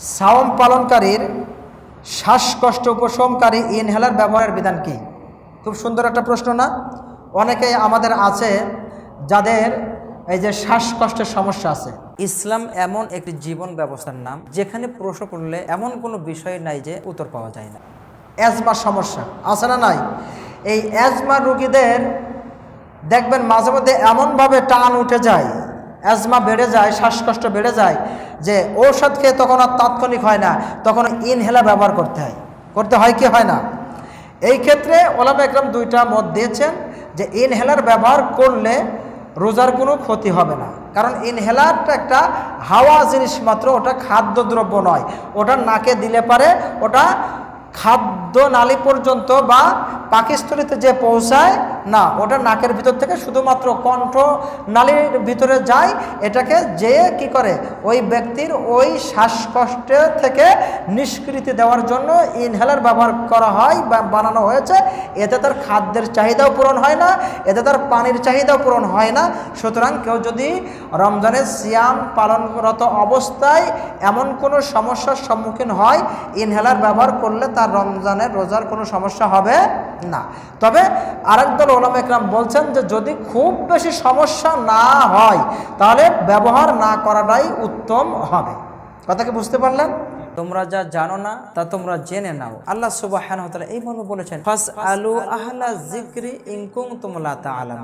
সাওম পালনকারীর শ্বাসকষ্ট উপশমকারী ইনহেলার ব্যবহারের বিধান কি? খুব সুন্দর একটা প্রশ্ন না? অনেকে আমাদের আছে যাদের এই যে শ্বাসকষ্টের সমস্যা আছে। ইসলাম এমন একটি জীবন ব্যবস্থার নাম যেখানে প্রশ্ন করলে এমন কোনো বিষয় নাই যে উত্তর পাওয়া যায় না। অ্যাজমার সমস্যা আছে না নাই? এই অ্যাজমা রুগীদের দেখবেন মাঝে মধ্যে এমনভাবে টান উঠে যায় অ্যাজমা বেড়ে যায়, শ্বাসকষ্ট বেড়ে যায়, যে ঔষধ খেয়ে তখন আর তাৎক্ষণিক হয় না, তখন ইনহেলার ব্যবহার করতে হয়। করতে হয় কি হয় না? এই ক্ষেত্রে ওলামা একরম দুইটা মত দিয়েছেন যে ইনহেলার ব্যবহার করলে রোজার কোনো ক্ষতি হবে না। কারণ ইনহেলারটা একটা হাওয়া জিনিস মাত্র, ওটা খাদ্যদ্রব্য নয়। ওটা নাকে দিলে পারে, ওটা খাদ্য নালী পর্যন্ত বা পাকিস্তলিতে যে পৌঁছায়, না, ওটা নাকের ভিতর থেকে শুধুমাত্র কণ্ঠ নালীর ভিতরে যায়, এটাকে যে কি করে? ওই ব্যক্তির ওই শ্বাসকষ্ট থেকে নিষ্কৃতি দেওয়ার জন্য ইনহেলার ব্যবহার করা হয় বা বানানো হয়েছে। এতে তার খাদ্যের চাহিদাও পূরণ হয় না, এতে তার পানির চাহিদাও পূরণ হয় না। সুতরাং কেউ যদি রমজানের সিয়াম পালনরত অবস্থায় এমন কোনো সমস্যার সম্মুখীন হয় ইনহেলার ব্যবহার করলে তার রমজানের রোজার কোনো সমস্যা হবে না। তবে আরেক দল ওলাম একরাম বলছেন যে, যদি খুব বেশি সমস্যা না হয়, তাহলে ব্যবহার না করাটাই উত্তম হবে। কথা কি বুঝতে পারলেন? তোমরা যা জানো না, তা তোমরা জেনে নাও। আল্লাহ সুবাহ এইভাবে বলেছেন ফাস আলু আহলা জিক্রি ইনকুম তোমলা তা আলাম